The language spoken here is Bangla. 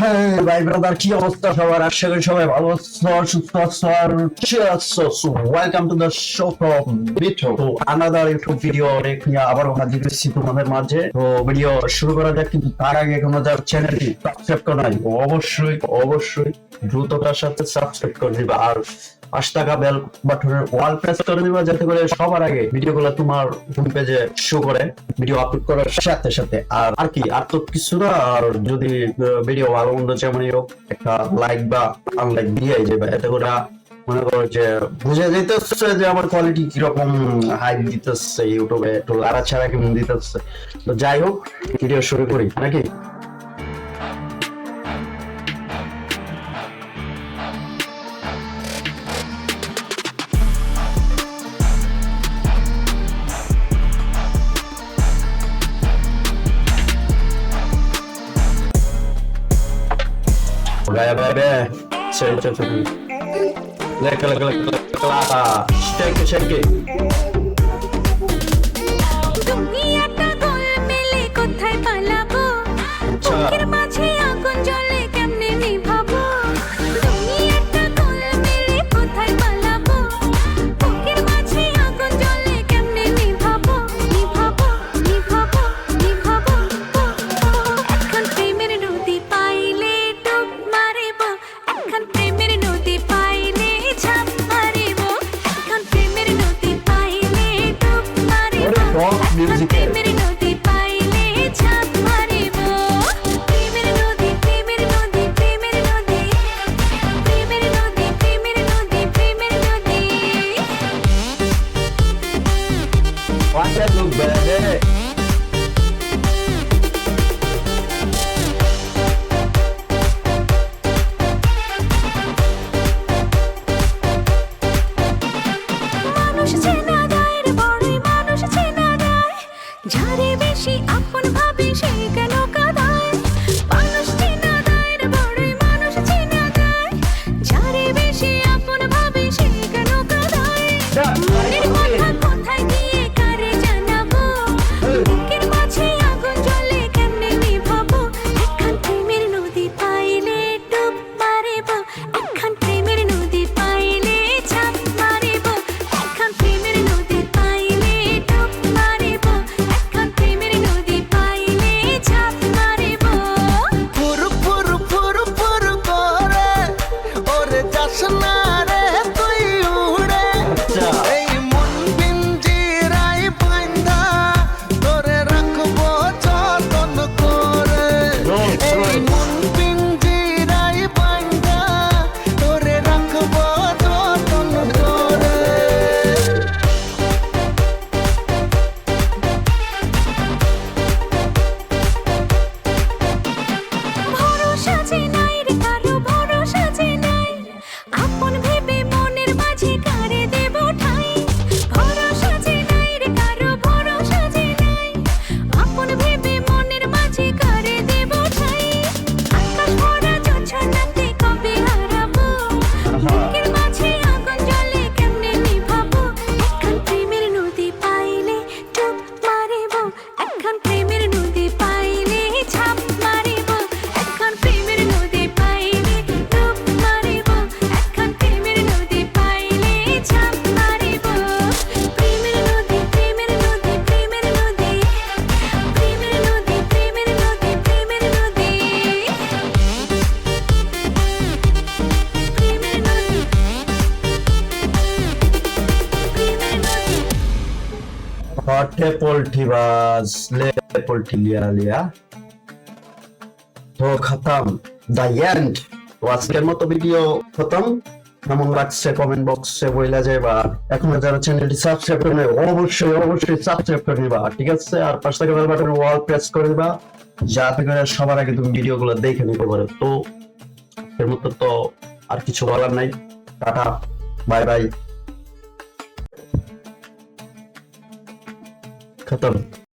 হ্যাঁ ভাই ব্রাদার কি অবস্থা সবার? আশা করি সবাই ভালো আছো, সুস্থ আছো welcome to the show from বিটো তো আনাদার ইউটিউব ভিডিও নিয়ে আবার হাজির হয়েছি তোমাদের মাঝে। তো ভিডিও শুরু করা যাক, কিন্তু তার আগে এখনও যার চ্যানেলটি সাবস্ক্রাইব করা নাই। অবশ্যই অবশ্যই দ্রুততার সাথে সাবস্ক্রাইব করে দিবা। আর পাঁচ টাকা বেল বাটনের ওয়াল প্রেস করে দিবা, যাতে করে সবার আগে ভিডিওগুলো তোমার হোম পেজে শো করে ভিডিও আপলোড করার সাথে সাথে। আর আর কি, আর তো কিছু না, আর যদি ভিডিও ভালো মন্দ যেমনই হোক, একটা লাইক বা আনলাইক দিয়ে যাবে এতে করে মনে করো যে বুঝে যেতেছে যে আমার কোয়ালিটি কীরকম হাই দিতেছে ইউটিউবে একটু লাড়া ছাড়া কেমন দিতেছে। তো যাই হোক ভিডিও শুরু করি, নাকি? Baya baya. Çek çek çek. Lek lek lek lek. Shake it shake. নদী Watch that look, baby. হটে পোল্ট্রি বাস লে পোল্ট্রি লিয়া লিয়া। তো খতম। The end. আজকের মতো ভিডিও খতম। কেমন লাগছে কমেন্ট বক্সে বইলা যাইবা? এখন যারা চ্যানেলটি সাবস্ক্রাইব করে অবশ্যই অবশ্যই সাবস্ক্রাইব করে নিবা, ঠিক আছে? আর পাশ থেকে বেল বাটন ওয়াল প্রেস করে দিবা যাতে করে সবার আগে তুমি ভিডিওগুলো দেখে নিতে পারো। তো, এর মতো তো আর কিছু বলার নাই। Tata bye bye 他懂。